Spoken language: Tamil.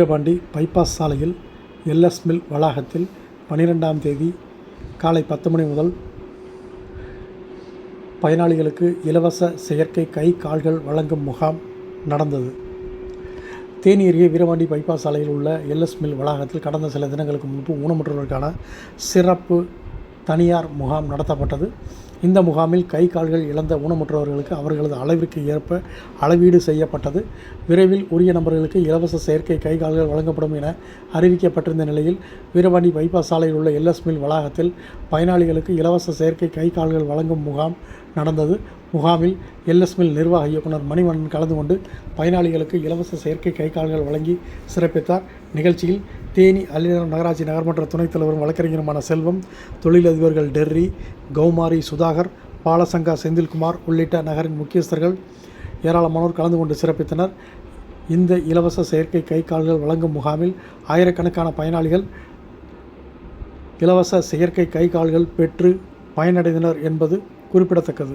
வீரபாண்டி பைபாஸ் சாலையில் எல்எஸ் மில் வளாகத்தில் பன்னிரெண்டாம் தேதி காலை பத்து மணி முதல் பயனாளிகளுக்கு இலவச செயற்கை கை கால்கள் வழங்கும் முகாம் நடந்தது. தேனி அருகே வீரவாண்டி பைபாஸ் சாலையில் உள்ள எல்எஸ் மில் வளாகத்தில் கடந்த சில தினங்களுக்கு முன்பு ஊனமுற்றோருக்கான சிறப்பு தனியார் முகாம் நடத்தப்பட்டது. இந்த முகாமில் கை கால்கள் இழந்த ஊனமுற்றவர்களுக்கு அவர்களது அளவிற்கு ஏற்ப அளவீடு செய்யப்பட்டது. விரைவில் உரிய நபர்களுக்கு இலவச செயற்கை கை கால்கள் வழங்கப்படும் என அறிவிக்கப்பட்டிருந்த நிலையில் வீரபாண்டி பைபாஸ் சாலையில் உள்ள எல்எஸ் மில் வளாகத்தில் பயனாளிகளுக்கு இலவச செயற்கை கை கால்கள் வழங்கும் முகாம் நடந்தது. முகாமில் எல்எஸ்மில் நிர்வாக இயக்குனர் மணிவண்ணன் கலந்து கொண்டு பயனாளிகளுக்கு இலவச செயற்கை கை கால்கள் வழங்கி சிறப்பித்தார். நிகழ்ச்சியில் தேனி அள்ளிநகர் நகராட்சி நகர்மன்ற துணைத் தலைவரும் வழக்கறிஞருமான செல்வம் தொழிலதிபர்கள் டெர்ரி கௌமாரி சுதாகர் பாலசங்கா செந்தில்குமார் உள்ளிட்ட நகரின் முக்கியஸ்தர்கள் ஏராளமானோர் கலந்து கொண்டு சிறப்பித்தனர். இந்த இலவச செயற்கை கை கால்கள் வழங்கும் முகாமில் ஆயிரக்கணக்கான பயனாளிகள் இலவச செயற்கை கை கால்கள் பெற்று பயனடைந்தனர் என்பது குறிப்பிடத்தக்கது.